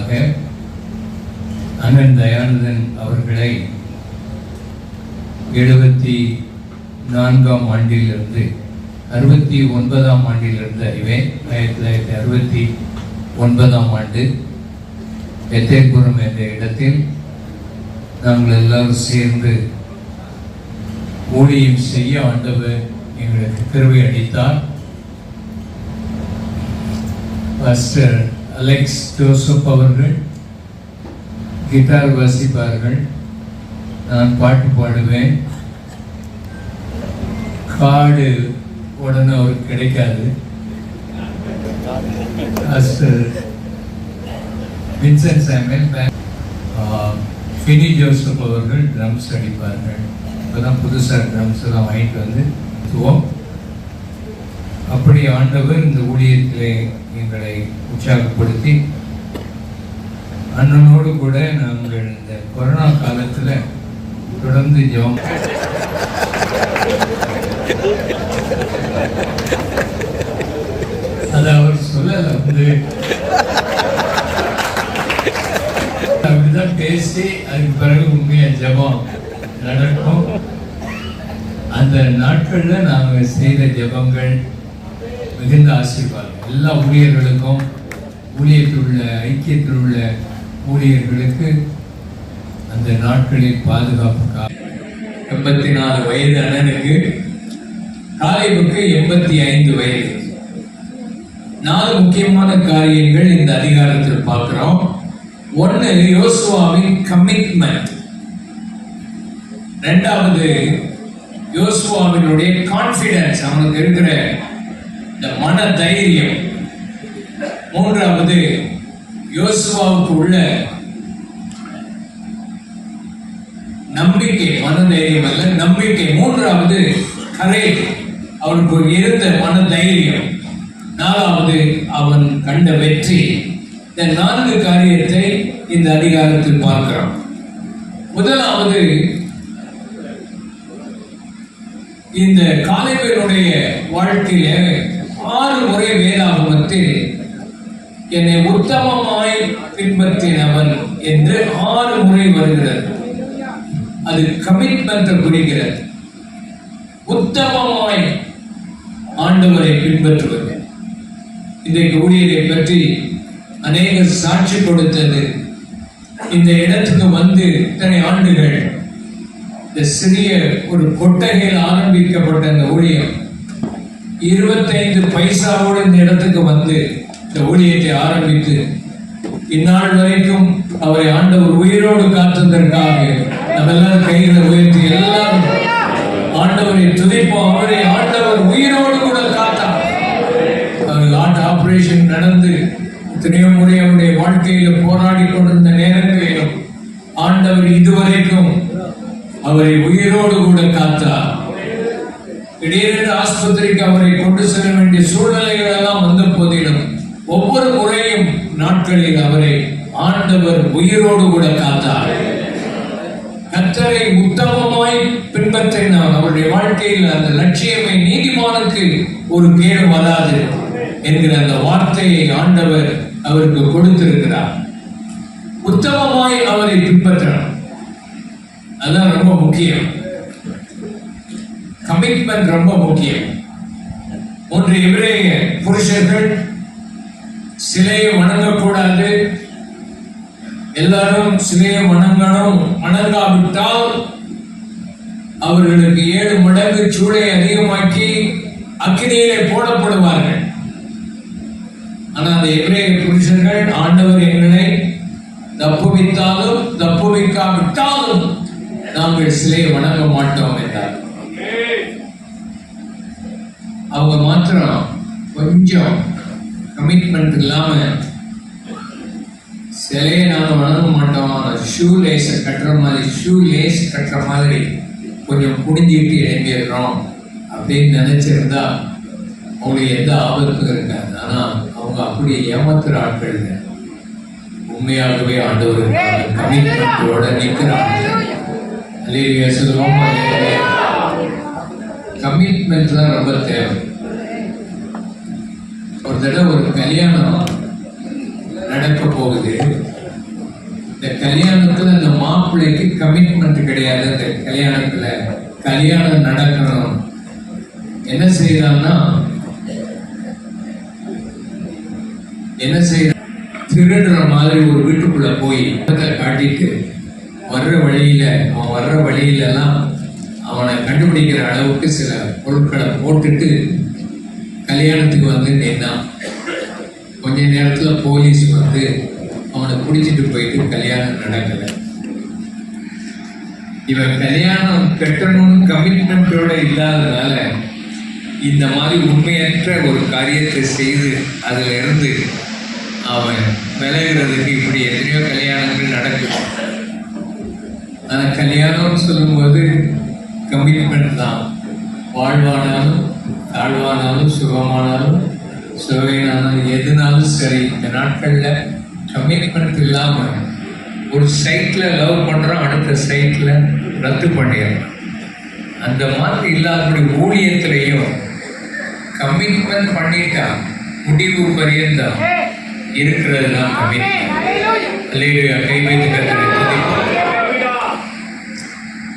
ஆண்டுகளாக அண்ணன் தயானந்தன் அவர்களை எழுபத்தி நான்காம் ஆண்டிலிருந்து அறுபத்தி ஒன்பதாம் ஆண்டிலிருந்து அறிவேன் ஆயிரத்தி தொள்ளாயிரத்தி அறுபத்தி ஒன்பதாம் ஆண்டு எத்தேபுரம் என்ற இடத்தில் நாங்கள் எல்லாரும் சேர்ந்து ஊழியம் செய்ய ஆண்டவர் எங்களுக்கு கிருபை அளித்தார். பாஸ்டர் அலெக்ஸ் ஜோசப் அவர்கள் கிட்டார் வாசிப்பார்கள். நான் பாட்டு பாடுவேன். காடு உடனே அவருக்கு கிடைக்காது. Pastor Vincent Samuel Finny Joseph அவர்கள் ட்ரம்ஸ் அடிப்பார்கள். இப்போதான் புதுசாக ட்ரம்ஸ் எல்லாம் வாங்கிட்டு வந்து அப்படி ஆண்டவர் இந்த ஊழியத்திலே எங்களை உற்சாகப்படுத்தி அண்ணனோடு கூட நாங்கள் இந்த கொரோனா காலத்தில் தொடர்ந்து ஜெபம் அது அவர் சொல்லல வந்து அப்படிதான் பேசி அதுக்கு பிறகு உண்மையாக ஜெபம் நடக்கும். அந்த நாட்கள்ல நாங்க செய்த ஜெபங்கள் மிகுந்த ஆசீர்வாதம். எல்லா ஊழியர்களுக்கும் ஊழியத்தில் உள்ள ஐக்கியத்தில் உள்ள ஊழியர்களுக்கு அந்த நாட்களில் பாதுகாப்புக்காக எண்பத்தி நாலு வயது அண்ணனுக்கு காலைவுக்கு எண்பத்தி ஐந்து வயது. நாலு முக்கியமான காரியங்கள் இந்த அதிகாரத்தில் பார்க்கிறோம். ஒன்னு யோசுவாவின் கமிட்மெண்ட் ரெண்டாவது யோசுவாவினுடைய கான்பிடன்ஸ் அவனுக்கு இருக்கிற இந்த மன தைரியம் மூன்றாவது யோசுவாவுக்கு உள்ள நம்பிக்கை மனதைரியம் அல்ல நம்பிக்கை. மூன்றாவது கரேஜ் அவனுக்கு இருந்த மன தைரியம் நாலாவது அவன் கண்ட வெற்றி. இந்த நான்கு காரியத்தை இந்த அதிகாரத்தில் பார்க்கிறோம். முதலாவது இந்த காலைவனுடைய வாழ்க்கையில ஆறு முறை வேதாகமத்தில் என்னை உத்தமமாய் பின்பற்றினவன் என்று ஆறு முறை வருகிறது. அது கமிட்மெண்ட் குறிக்கிறது. உத்தமமாய் ஆண்டவரை பின்பற்றுவது இன்றைக்கு ஊழியரை பற்றி அநேக சாட்சி கொடுத்தது. இந்த இடத்துக்கு வந்து இத்தனை ஆண்டுகள் இந்த சிறிய ஒரு கொட்டகையில் ஆரம்பிக்கப்பட்ட இந்த ஊழியம். இருபத்தைந்து பைசாவோடு இந்த இடத்துக்கு வந்து இந்த ஊழியத்தை ஆரம்பித்து இந்நாள் வரைக்கும் அவரை ஆண்டவர் உயிரோடு காத்ததற்காக நம்ம கையில உயர்த்தி எல்லாரும் ஆண்டவரை துதிப்போம். அவரை ஆண்டவர் உயிரோடு கூட காத்தார். அவர் ஹார்ட் ஆபரேஷன் நடந்து எத்தனையோ முறை அவருடைய வாழ்க்கையில போராடி கொண்டிருந்த நேரங்களிலும் ஆண்டவர் இதுவரைக்கும் அவரை உயிரோடு கூட காத்தார். ஆஸ்பத்திரிக்கு அவரை கொண்டு செல்ல வேண்டிய சூழ்நிலைகள் எல்லாம் வந்த போதிலும் ஒவ்வொரு முறையும் நாட்களில் அவரை ஆண்டவர் உயிரோடு கூட காத்தார். கத்தரை உத்தமமாய் பின்பற்றினார். அவருடைய வாழ்க்கையில் அந்த லட்சியமை நீதிமானுக்கு ஒரு கேடு வராது என்கிற அந்த வார்த்தையை ஆண்டவர் அவருக்கு கொடுத்திருக்கிறார். உத்தமமாய் அவரை பின்பற்றணும். அதுதான் ரொம்ப முக்கியம். கமிட்மெண்ட் ரொம்ப முக்கியம். ஒன்று இவரே புருஷர்கள் சிலையை வணங்கக்கூடாது. எல்லாரும் சிலையை வணங்கணும். வணங்காவிட்டால் அவர்களுக்கு ஏழு மடங்கு சூளை அதிகமாக்கி அக்னியிலே போடப்படுவார்கள். ஆனா அந்த எவரேய புருஷர்கள் ஆண்டவர் எங்களை தப்புவித்தாலும் தப்புவிக்காவிட்டாலும் நாங்கள் சிலையை வணங்க மாட்டோம் என்றார். அவங்க மாத்திரம் கொஞ்சம் கமிட்மெண்ட் இல்லாம சிலையை நாங்க வணங்க மாட்டோம். ஷூ லேஸ் கட்டுற மாதிரி ஷூ லேஸ் கட்டுற மாதிரி கொஞ்சம் புடிஞ்சிட்டு இறங்கிடுறோம் அப்படின்னு நினைச்சிருந்தா அவங்களுக்கு எந்த ஆபத்தும் இருக்காது. ஆனா அவங்க அப்படி ஏமாத்துற ஆட்கள் இல்லை. உண்மையாகவே ஆண்டவர் கமிட்மெண்ட்டோட நிற்கிறாங்க கமிட்மெண்ட் தான் ரொம்ப தேவை. தடவை ஒரு கல்யாணம் நடக்க போகுது. இந்த கல்யாணத்துல அந்த மாப்பிள்ளைக்கு கமிட்மெண்ட் கிடையாது அந்த கல்யாணத்துல. கல்யாணம் நடக்கணும். என்ன செய்யறான்னா என்ன செய்ய திருடுற மாதிரி ஒரு வீட்டுக்குள்ள போய் காட்டிட்டு வர்ற வழியில அவன் வர்ற வழியில எல்லாம் அவனை கண்டுபிடிக்கிற அளவுக்கு சில பொருட்களை போட்டுட்டு கல்யாணத்துக்கு வந்து நின்னான். கொஞ்ச நேரத்துல போலீஸ் வந்து அவனை பிடிச்சிட்டு போயிட்டு கல்யாணம் நடக்கலை. இவன் கல்யாணம் கட்டணும்னு கமிட்மெண்ட்டோட இல்லாததுனால இந்த மாதிரி உண்மையற்ற ஒரு காரியத்தை செய்து அதுல இருந்து அவன் விளையிறதுக்கு இப்படி எத்தனையோ கல்யாணங்கள் நடக்குது. ஆனால் கல்யாணம்னு சொல்லும்போது கமிட்மெண்ட் தான். வாழ்வானாலும் தாழ்வானாலும் சுகமானாலும் ஸோ எதுனாலும் சரி இந்த நாட்களில் கமிட்மெண்ட் இல்லாமல் ஒரு சைட்டில் லவ் பண்ணுறோம் அடுத்த சைட்டில் ரத்து பண்ணிடுறோம். அந்த மாதிரி இல்லாதபடி ஊழியத்திலையும் கமிட்மெண்ட் பண்ணிட்டா முடிவு பரியந்தம் இருக்கிறது தான் கமிட்மெண்ட் கை வைத்து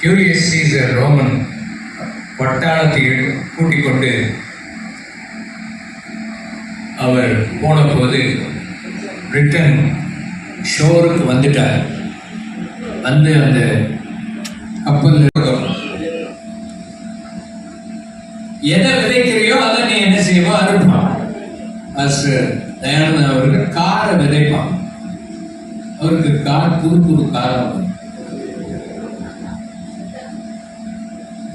கியூரியஸ் சீசர் ரோமன் வட்டாரத்தை கூட்டிக் கொண்டு அவர் போன போது ரிட்டன் ஷோருக்கு வந்துட்டார். வந்து அந்த கப்பல் எதை விதைக்கிறியோ அதை நீ என்ன செய்வோ? அறுப்பான். பாஸ்டர் தயானந்த அவருக்கு காரை விதைப்பான். அவருக்கு கார் புது புது காரம்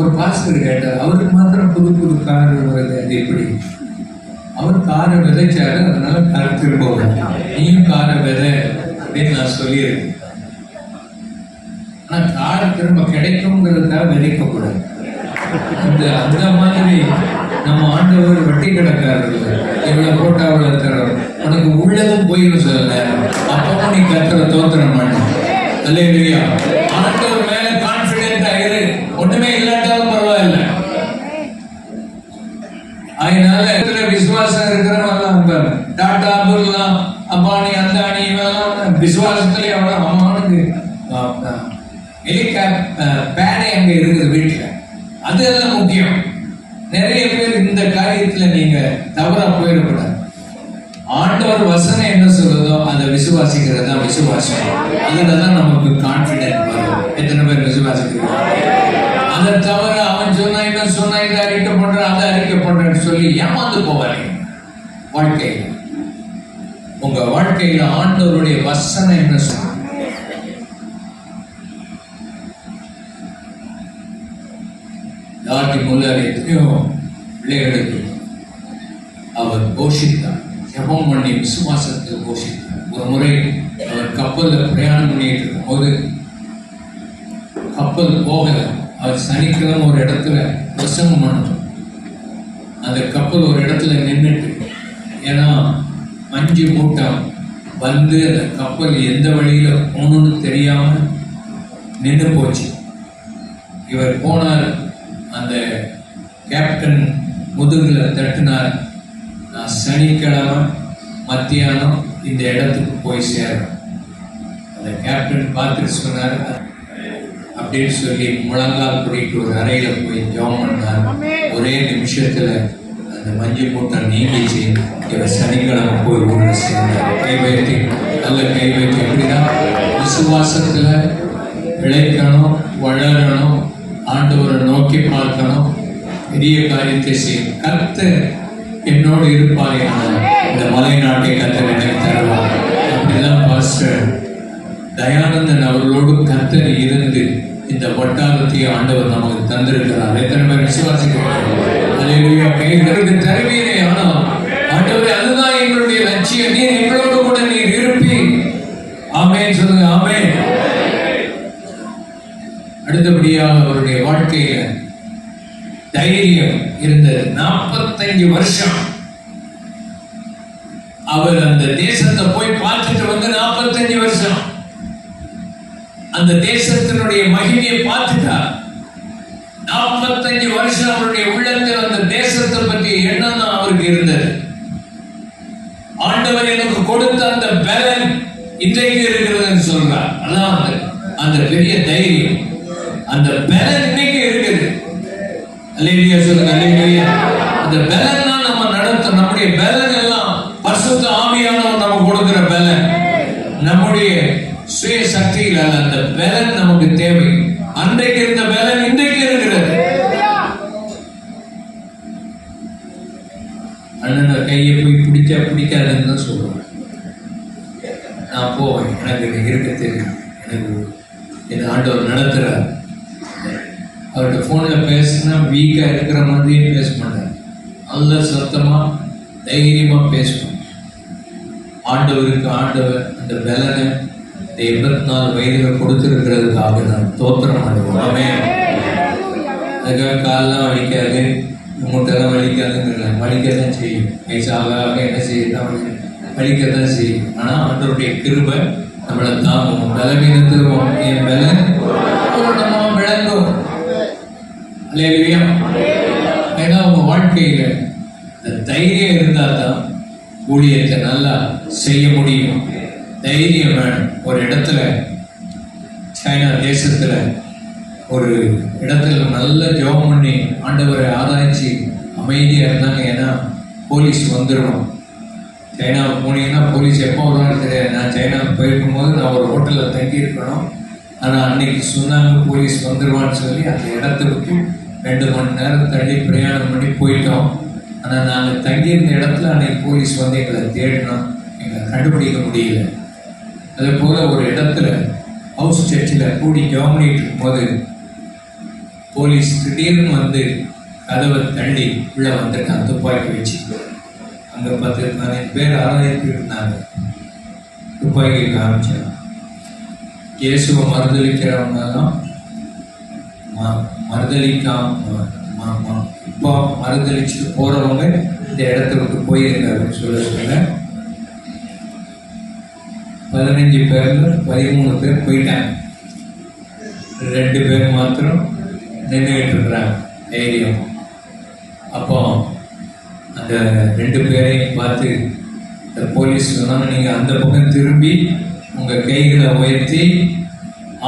ஒரு பாஸ்டர் கேட்டார் அவருக்கு மாத்திரம் புது புது கார் வருது அது எப்படி? அவர் காரை விதைச்சாரு அதனால கார் திரும்ப நீயும் காரை விதை அப்படின்னு நான் சொல்லியிருக்கேன். ஆனா கார் திரும்ப கிடைக்குங்கிறதுக்காக விதைக்கக்கூடாது. அந்த அந்த மாதிரி நம்ம ஆண்டவர் வட்டி கிடக்காரு இவ்வளவு போட்டா அவ்வளவு தரோம் உனக்கு உள்ளதும் போயிடும் சில அப்பவும் நீ கத்துற தோத்துற மாட்டேன். அல்ல இல்லையா ஆண்டவர் மேல கான்பிடென்ட் ஆயிரு ஒண்ணுமே இல்லாட்டாலும் பரவாயில்ல. அதனால விசுவாசம் இருக்கிறவங்க பாரு டாட்டா பிர்லா அம்பானி அந்தானி இவெல்லாம் விசுவாசத்துல எவ்வளவு அம்மானுக்கு பேனை பேடை அங்க இருக்குது வீட்டுல. அதெல்லாம் முக்கியம். நிறைய பேர் இந்த காரியத்துல நீங்க தவறா போயிடக்கூடாது. ஆண்டவர் வசனம் என்ன சொல்றதோ அதை விசுவாசிக்கிறது தான் விசுவாசம். அதுல தான் நமக்கு கான்பிடென்ட் வரும். எத்தனை பேர் விசுவாசிக்கிறோம் அதை தவிர அவன் சொன்னா என்ன சொன்னா இதை அறிக்கை பண்ற அதை அறிக்கை பண்றேன்னு சொல்லி ஏமாந்து போவாங்க வாழ்க்கை உங்க வாழ்க்கையில ஆண்டவருடைய வசனம் என்ன சொல்லும் யாருக்கு முல்லர் எத்தனையோ பிள்ளைகளுக்கு அவர் போஷித்தார். ஜபம் பண்ணி விசுவாசத்தில் போஷித்தார். ஒரு முறை அவர் கப்பலில் பிரயாணம் பண்ணிட்டு இருக்கும்போது கப்பல் போகலை. அவர் சனிக்கிழமை ஒரு இடத்துல பிரசங்கம் பண்ணணும் அந்த கப்பல் ஒரு இடத்துல நின்றுட்டு ஏன்னா அஞ்சு மூட்டம் வந்து அந்த கப்பல் எந்த வழியில போகணும்னு தெரியாமல் நின்று போச்சு. இவர் போனார் அந்த கேப்டன் முதுகில் தட்டினார் நான் சனிக்கிழமை மத்தியானம் இந்த இடத்துக்கு போய் சேரேன் அந்த கேப்டன் பார்த்துட்டு சொன்னார் அப்படின்னு சொல்லி முழங்கால் பிடிட்டு ஒரு அறையில போய் ஜெபம் பண்ணார். ஒரே நிமிஷத்துல அந்த மஞ்சள் மூட்டை நீங்கிச்சு இவர் சனிக்கிழமை போய் ஊர்ல சேர்ந்தார். கை வைத்து நல்ல வைத்து எப்படின்னா விசுவாசத்துல பிழைக்கணும் வளரணும் ஆண்டவரை நோக்கி பார்க்கணும் பெரிய காரியத்தை செய்யும் கர்த்தர் என்னோடு இருப்பார் இந்த மலை நாட்டை கர்த்தர் எனக்கு தருவார். அப்படிதான் பாஸ்டர் தயானந்தன் அவர்களோடு கர்த்தர் இருந்து இந்த வட்டாரத்தை ஆண்டவர் நமக்கு தந்திருக்கிறார். எத்தனை பேர் விசுவாசிக்கிறார் அல்லேலூயா தருவீரே ஆனால் ஆண்டவரே. அதுதான் எங்களுடைய லட்சியம். நீர் எங்களோடு கூட நீர் இருப்பி ஆமென் சொல்லுங்க ஆமே அடுத்தபடியாக அவருடைய வாழ்க்கையில தைரியம் இருந்தது. நாற்பத்தஞ்சு வருஷம் அவர் அந்த தேசத்தை போய் பார்த்துட்டு வந்து நாற்பத்தஞ்சு வருஷம். அந்த தேசத்தினுடைய மகிமையை பார்த்துட்டார். நாற்பத்தஞ்சு வருஷம் அவருடைய உள்ளத்தில் அந்த தேசத்தை பற்றிய எண்ணம் தான் அவருக்கு இருந்தது. ஆண்டவர் எனக்கு கொடுத்த அந்த பலன் இன்றைக்கு இருக்கிறதுன்னு சொல்றார். அதான் அந்த அந்த பெரிய தைரியம். அந்த பலன் இன்னைக்கு இருக்குது. அல்லேலூயா சொல்லுங்க அல்லேலூயா. அந்த பலன் தான் நம்ம நடத்த நம்முடைய பலன் எல்லாம் பரிசுத்த ஆவியானவர் நம்ம கொடுக்கிற பலன் நம்முடைய கட்சியில் அந்த பலன் நமக்கு தேவை. அன்றைக்கு இருந்த பலன் இன்றைக்கு இருக்கிறது. அண்ணன் கையை போய் பிடிச்சா பிடிக்காதுன்னு தான் சொல்லுவேன் நான் போவேன். எனக்கு இது இருக்க தெரியும். எனக்கு இந்த ஆண்டவர் நடத்துகிறார் அவர்கிட்ட ஃபோனில் பேசினா வீக்காக இருக்கிற மாதிரியே பேச மாட்டார். நல்ல சத்தமாக தைரியமாக பேசுவேன் ஆண்டவருக்கு ஆண்டவர் அந்த பலனை இந்த எண்பத்தி நாலு வயதுகள் கொடுத்திருக்கிறதுக்காக நான் தோத்திரம் பண்ணுவேன் அதுக்காக காலெல்லாம் வலிக்காது மூட்டெல்லாம் வலிக்காதுங்கிற வலிக்கதான் செய்யும் வயசாக என்ன செய்யணும் வலிக்கதான் செய்யும் ஆனால் அவருடைய கிருபை நம்மளை தாங்கும் பலவீனத்தில் என் பல பூரணமா விளங்கும் அல்லேலூயா ஏன்னா உங்க வாழ்க்கையில் இந்த தைரியம் இருந்தால் தான் ஊழியத்தை நல்லா செய்ய முடியும் தைரியம் வேணும் ஒரு இடத்துல சைனா தேசத்தில் ஒரு இடத்துல நல்ல ஜெபம் பண்ணி ஆண்டவரை ஆராய்ச்சி அமைதியாக இருந்தாங்க. ஏன்னா போலீஸ் வந்துடும் சைனாவுக்கு போனீங்கன்னா போலீஸ் எப்போ வருவான்னு தெரியாது. நான் சைனாவுக்கு போயிருக்கும்போது நான் ஒரு ஹோட்டலில் தங்கியிருக்கணும். ஆனால் அன்னைக்கு சொன்னாங்க போலீஸ் வந்துடுவான்னு சொல்லி அந்த இடத்த விட்டு ரெண்டு மணி நேரம் தள்ளி பிரயாணம் பண்ணி போயிட்டோம். ஆனால் நாங்கள் தங்கியிருந்த இடத்துல அன்னைக்கு போலீஸ் வந்து எங்களை தேடினோம். எங்களை கண்டுபிடிக்க முடியல. அதே போல ஒரு இடத்துல ஹவுஸ் சர்ச்சில் கூடி ஜாமினிட்டு இருக்கும்போது போலீஸ் திடீர்னு வந்து கதவை தள்ளி உள்ளே வந்துட்டான் துப்பாக்கி வச்சு. அங்கே பத்து பதினஞ்சு பேர் ஆராய்ச்சி இருந்தாங்க. துப்பாக்கி காமிச்சாங்க. இயேசுவை மறுதளிக்கிறவங்கெல்லாம் தான் ம- மறுதளிக்காம இப்போ மறுதளிச்சுட்டு போகிறவங்க இந்த இடத்த விட்டு போயிருக்காருன்னு சொல்ல சொல்ல பதினஞ்சு பேரில் பதிமூணு பேர் போயிட்டாங்க. ரெண்டு பேர் மாத்திரம் நின்றுகிட்டு இருக்கிறாங்க தைரியம். அப்போ அந்த ரெண்டு பேரையும் பார்த்து இந்த போலீஸ் சொன்னாங்க நீங்கள் அந்த பக்கம் திரும்பி உங்கள் கைகளை உயர்த்தி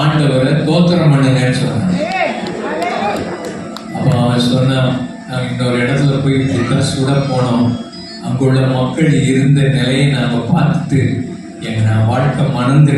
ஆண்டவரை தோத்திரம் பண்ணுங்கன்னு சொன்னாங்க. அப்போ அவன் சொன்னான் நாங்கள் இன்னொரு இடத்துல போய் சுட போனோம். அங்குள்ள மக்கள் இருந்த நிலையை நாங்கள் பார்த்துட்டு எங்க நான் வாழ்க்கை மணந்து